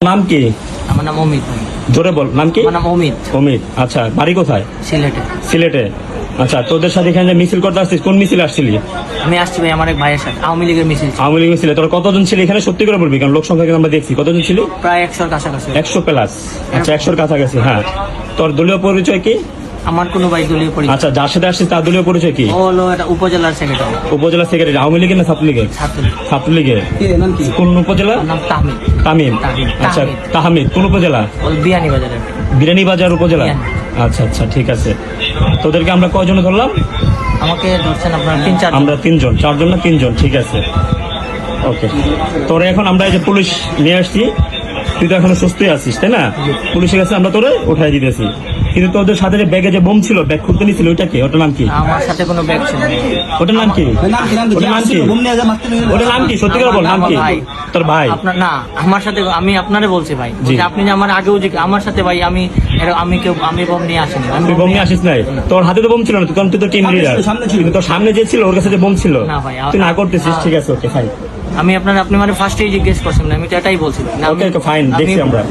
নাম কি? আমার নাম অমিত জোরে বল নাম কি? আমার নাম অমিত। অমিত আচ্ছা বাড়ি কোথায়? সিলেটে। সিলেটে। আচ্ছা তোদের সাথে এখানে মিছিল করতে আসছিস কোন মিছিল আসছিলি? আমি আসছি ভাই আমার এক ভাইয়ের সাথে আওয়ামী লীগের মিছিল আওয়ামী লীগ মিছিলে তোরা কতজন ছিল এখানে? সত্যি করে বলবি কারণ লোক সংখ্যা কিন্তু আমরা দেখছি। কতজন ছিল? প্রায় একশোর কাছাকাছি। একশো প্লাস আচ্ছা একশোর কাছাকাছি হ্যাঁ। তোর দলীয় পরিচয় কি? আমার কোনো ভাই দলীয় পরিচয়। আচ্ছা যার সাথে আসছিস তার দলীয় পরিচয় কি? ও হলো একটা উপজেলার সেক্রেটারি উপজেলা সেক্রেটারি আওয়ামী লীগের না ছাত্রলীগের? ছাত্র ছাত্রলীগের। কোন উপজেলা? নাম তামিম তামিম, আচ্ছা তাহমিদ। কোন উপজেলা? ওই বিয়ানি বাজারের। বিরানীবাজার উপজেলা? আচ্ছা আচ্ছা ঠিক আছে। তোদেরকে আমরা কয়জনে ধরলাম? আমাকে ধরছেন আপনার তিন চার আমরা তিনজন চারজন না তিনজন ঠিক আছে। ওকে। তোরে এখন আমরা এই যে পুলিশ নিয়ে আসছি। তুই তো এখনও সুস্থই আছিস তাই না? পুলিশের কাছে আমরা তোরে উঠাই দিতেছি। কিন্তু তোদের সাথে যে ব্যাগে যে বোম ছিল ব্যাগ খুলতে নিছিল ওইটা কি? ওটার নাম কি? আমার সাথে কোনো ব্যাগ ছিল না। ওটার নাম কি? ওটার নাম কি? ওটার নাম কি? সত্যি করে বল নাম কি? তোর ভাই। আপনার না আমার সাথে আমি আপনারে বলছি ভাই। যে আপনি যে আমার আগেও যে আমার সাথে ভাই আমি আমি কেউ আমি বম নিয়ে আসিনি। আমি বোম নিয়ে আসিস নাই? তোর হাতে তো বোম ছিল না তুই কারণ তুই তো টিম লিডার কিন্তু তোর সামনে যে ছিল ওর কাছে যে বোম ছিল। না ভাই, তুই না করতেছিস ঠিক আছে ওকে ফাইন আমি আপনার আপনি মানে ফার্স্টেই জিজ্ঞেস করছেন না আমি তো এটাই বলছি। ওকে ফাইন দেখছি আমরা।